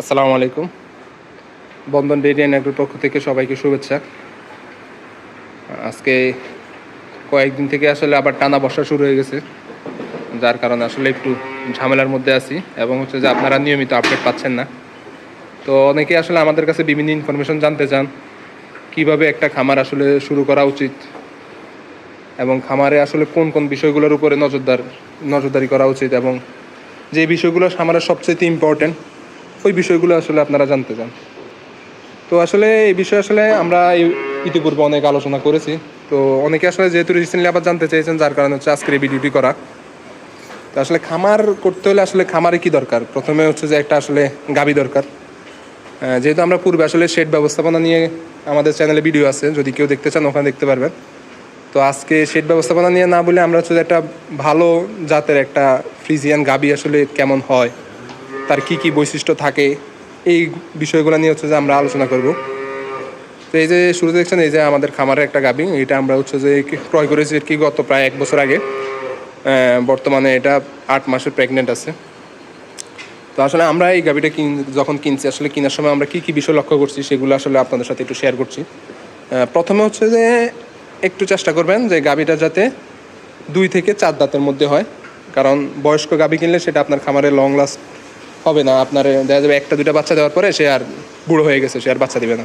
আসসালামু আলাইকুম। বন্ধন dairy and অ্যাগ্রোর পক্ষ থেকে সবাইকে শুভেচ্ছা। আজকে কয়েকদিন থেকে আসলে আবার টানা বর্ষা শুরু হয়ে গেছে, যার কারণে আসলে একটু ঝামেলার মধ্যে আছি এবং হচ্ছে যে আপনারা নিয়মিত আপডেট পাচ্ছেন না। তো অনেকে আসলে আমাদের কাছে বিভিন্ন ইনফরমেশন জানতে চান, কীভাবে একটা খামার আসলে শুরু করা উচিত এবং খামারে আসলে কোন কোন বিষয়গুলোর উপরে নজরদার, নজরদারি করা উচিত এবং যে বিষয়গুলো খামারের সবচেয়ে ইম্পর্টেন্ট ওই বিষয়গুলো আসলে আপনারা জানতে চান। তো আসলে এই বিষয়ে আসলে আমরা ইতিপূর্বে অনেক আলোচনা করেছি। তো অনেকে আসলে যেহেতু রিসেন্টলি আবার জানতে চেয়েছেন, যার কারণে হচ্ছে আজকের এই ভিডিওটি করা। তো আসলে খামার করতে হলে আসলে খামারে কি দরকার? প্রথমে হচ্ছে যে একটা আসলে গাবি দরকার। যেহেতু আমরা পূর্বে আসলে শেড ব্যবস্থাপনা নিয়ে আমাদের চ্যানেলে ভিডিও আছে, যদি কেউ দেখতে চান ওখানে দেখতে পারবেন। তো আজকে শেড ব্যবস্থাপনা নিয়ে না বলে আমরা হচ্ছে একটা ভালো জাতের একটা ফ্রিজিয়ান গাবি আসলে কেমন হয়? তার কি কি বৈশিষ্ট্য থাকে, এই বিষয়গুলো নিয়ে হচ্ছে যে আমরা আলোচনা করব। তো এই যে শুরুতে দেখছেন, এই যে আমাদের খামারের একটা গাবি এটা আমরা হচ্ছে যে ক্রয় করেছি আর কি গত প্রায় এক বছর আগে। বর্তমানে এটা আট মাসের প্রেগনেন্ট আছে। তো আসলে আমরা এই গাবিটা কিন যখন কিনছি, আসলে কেনার সময় আমরা কি কি বিষয় লক্ষ্য করছি, সেগুলো আসলে আপনাদের সাথে একটু শেয়ার করছি। প্রথমে হচ্ছে যে একটু চেষ্টা করবেন যে গাবিটা যাতে দুই থেকে চার দাঁতের মধ্যে হয়। কারণ বয়স্ক গাবি কিনলে সেটা আপনার খামারে লং লাস্ট হবে না, আপনার দেখা যাবে একটা, দুইটা বাচ্চা দেওয়ার পরে সে আর বুড়ো হয়ে গেছে, সে আর বাচ্চা দিবে না।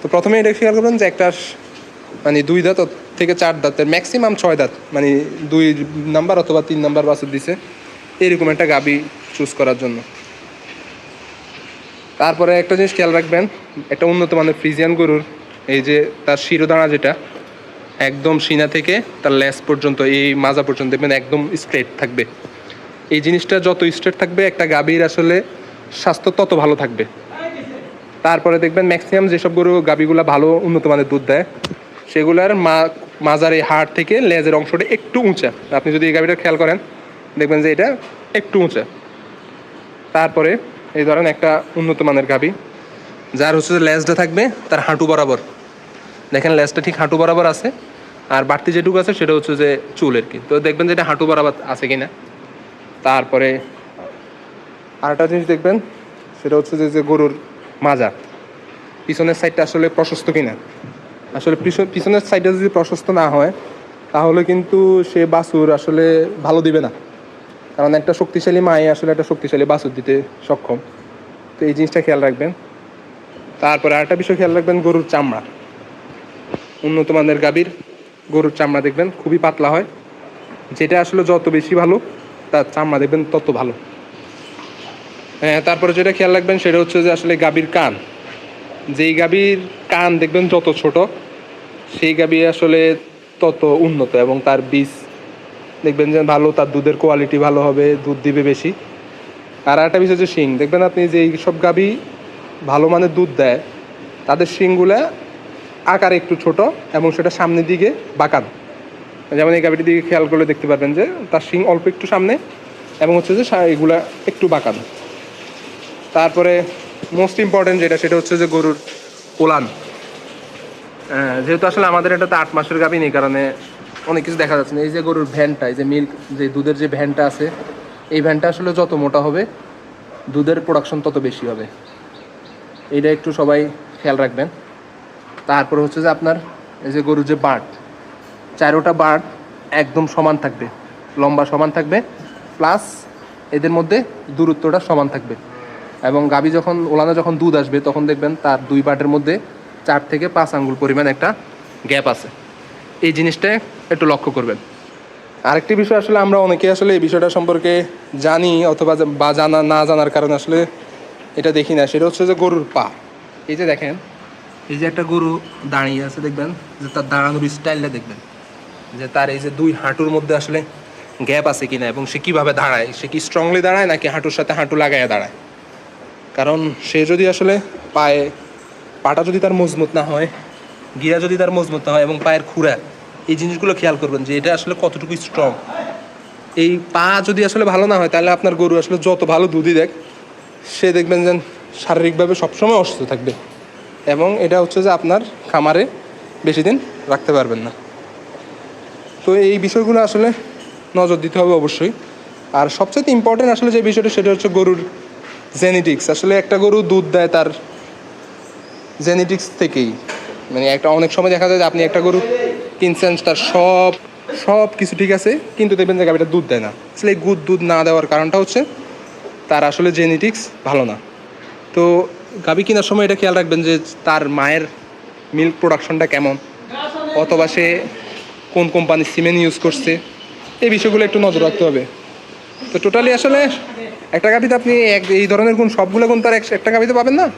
তো প্রথমে এটা খেয়াল করবেন যে একটা মানে দুই দাঁত থেকে চার দাঁতের ম্যাক্সিমাম ছয় দাঁত মানে দুই নাম্বার অথবা তিন নাম্বার বাছুর দিছে, এরকম একটা গাবি চুজ করার জন্য। তারপরে একটা জিনিস খেয়াল রাখবেন, একটা উন্নত মানের ফ্রিজিয়ান গরুর, এই যে তার শিরোদাঁড়া যেটা, একদম সিনা থেকে তার লেস পর্যন্ত, এই মাজা পর্যন্ত দেখবেন একদম স্ট্রেট থাকবে। এই জিনিসটা যত স্ট্রেট থাকবে, একটা গাভীর আসলে স্বাস্থ্য তত ভালো থাকবে। তারপরে দেখবেন ম্যাক্সিমাম যেসব গরু, গাভীগুলো ভালো উন্নত মানের দুধ দেয়, সেগুলার মা, মাজার এই হাড় থেকে লেজের অংশটা একটু উঁচা। আপনি যদি এই গাভীটা খেয়াল করেন, দেখবেন যে এটা একটু উঁচা। তারপরে এই ধরেন একটা উন্নত মানের গাভী, যার হচ্ছে লেজটা থাকবে তার হাঁটু বরাবর। দেখেন লেজটা ঠিক হাঁটু বরাবর আছে, আর বাড়তি যেটুকু আছে সেটা হচ্ছে যে চুল আর কি। তো দেখবেন যে এটা হাঁটু বরাবর আছে কিনা। তারপরে আরেকটা জিনিস দেখবেন, সেটা হচ্ছে যে যে গরুর মাজা পিছনের সাইডটা আসলে প্রশস্ত কিনা। আসলে পিছন- পিছনের সাইডটা যদি প্রশস্ত না হয়, তাহলে কিন্তু সে বাছুর আসলে ভালো দিবে না। কারণ একটা শক্তিশালী মায়ে আসলে একটা শক্তিশালী বাছুর দিতে সক্ষম। তো এই জিনিসটা খেয়াল রাখবেন। তারপরে আরেকটা বিষয় খেয়াল রাখবেন, গরুর চামড়া। উন্নত মানের গাভীর গরুর চামড়া দেখবেন, খুবই পাতলা হয়। যেটা আসলে যত বেশি ভালো তার চামড়া দেখবেন তত ভালো। হ্যাঁ তারপরে যেটা খেয়াল রাখবেন সেটা হচ্ছে যে আসলে গাভীর কান। যেই গাভীর কান দেখবেন যত ছোট, সেই গাভী আসলে তত উন্নত এবং তার বীজ দেখবেন যে ভালো, তার দুধের কোয়ালিটি ভালো হবে, দুধ দিবে বেশি। আর একটা বিষয় হচ্ছে শিং। দেখবেন আপনি যে সব গাভী ভালো মানের দুধ দেয়, তাদের শিংগুলা আকারে একটু ছোট এবং সেটা সামনের দিকে বাঁকান। যেমন এই গাভীটির দিকে খেয়াল করলে দেখতে পারবেন যে তার শিং অল্প একটু সামনে এবং হচ্ছে যে এগুলা একটু বাঁকান। তারপরে মোস্ট ইম্পর্টেন্ট যেটা, সেটা হচ্ছে যে গরুর কোলান। যেহেতু আসলে আমাদের এটা তো আট মাসের গাভী নেই, কারণে অনেক কিছু দেখা যাচ্ছে না। এই যে গরুর ভ্যানটা, এই যে মিল্ক যে দুধের যে ভ্যানটা আছে, এই ভ্যানটা আসলে যত মোটা হবে, দুধের প্রোডাকশন তত বেশি হবে। এইটা একটু সবাই খেয়াল রাখবেন। তারপরে হচ্ছে যে আপনার এই যে গরুর যে বাট চারোটা বাট একদম সমান থাকবে। লম্বা সমান থাকবে প্লাস এদের মধ্যে দূরত্বটা সমান থাকবে। এবং গাভী যখন, ওলানো যখন দুধ আসবে, তখন দেখবেন তার দুই বাটের মধ্যে চার থেকে পাঁচ আঙ্গুল পরিমাণ একটা গ্যাপ আছে। এই জিনিসটা একটু লক্ষ্য করবেন। আরেকটি বিষয় আসলে আমরা অনেকে আসলে এই বিষয়টা সম্পর্কে জানি অথবা বা জানা, না জানার কারণে আসলে এটা দেখি না। সেটা হচ্ছে যে গরুর পা। এই যে দেখেন, এই যে একটা গরু দাঁড়িয়ে আছে, দেখবেন যে তার দাঁড়ানোর স্টাইলটা দেখবেন। যে তার এই যে দুই হাঁটুর মধ্যে আসলে গ্যাপ আছে কিনা এবং সে কীভাবে দাঁড়ায়? সে কি স্ট্রংলি দাঁড়ায় নাকি হাঁটুর সাথে হাঁটু লাগাইয়া দাঁড়ায়? কারণ সে যদি আসলে পায়ে, পাটা যদি তার মজবুত না হয়, গিরা যদি তার মজবুত না হয় এবং পায়ের খুঁড়া, এই জিনিসগুলো খেয়াল করবেন যে এটা আসলে কতটুকু স্ট্রং এই পা যদি আসলে ভালো না হয়, তাহলে আপনার গরু আসলে যত ভালো দুধই দেখ, সে দেখবেন যে শারীরিকভাবে সবসময় অসুস্থ থাকবে এবং এটা হচ্ছে যে আপনার খামারে বেশি দিন রাখতে পারবেন না। তো এই বিষয়গুলো আসলে নজর দিতে হবে অবশ্যই। আর সবচেয়ে ইম্পর্টেন্ট আসলে যে বিষয়টা, সেটা হচ্ছে গরুর জেনেটিক্স আসলে একটা গরু দুধ দেয় তার জেনেটিক্স থেকেই। মানে একটা, অনেক সময় দেখা যায় যে আপনি একটা গরু কিনছেন, তার সব সব কিছু ঠিক আছে, কিন্তু দেখবেন যে গাভিটা দুধ দেয় না। আসলে এই দুধ না দেওয়ার কারণটা হচ্ছে তার আসলে জেনেটিক্স ভালো না। তো গাভি কেনার সময় এটা খেয়াল রাখবেন যে তার মায়ের মিল্ক প্রোডাকশনটা কেমন? অথবা সে কোন কোম্পানির সিমেন্ট ইউজ করছে, এই বিষয়গুলো একটু নজর রাখতে হবে। তো টোটালি আসলে একটা গাভিতে আপনি এক এই ধরনের কোন সবগুলো কোন তার এক- একটা গাভিতে পাবেন না?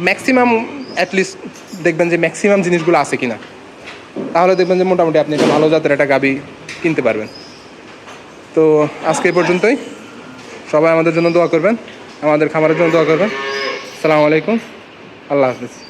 ম্যাক্সিমাম অ্যাটলিস্ট দেখবেন যে ম্যাক্সিমাম জিনিসগুলো আছে কি না তাহলে দেখবেন যে মোটামুটি আপনি একটা ভালো জাতের একটা গাভি কিনতে পারবেন। তো আজকে এই পর্যন্তই। সবাই আমাদের জন্য দোয়া করবেন, আমাদের খামারের জন্য দোয়া করবেন। আসসালামু আলাইকুম। আল্লাহ হাফিজ।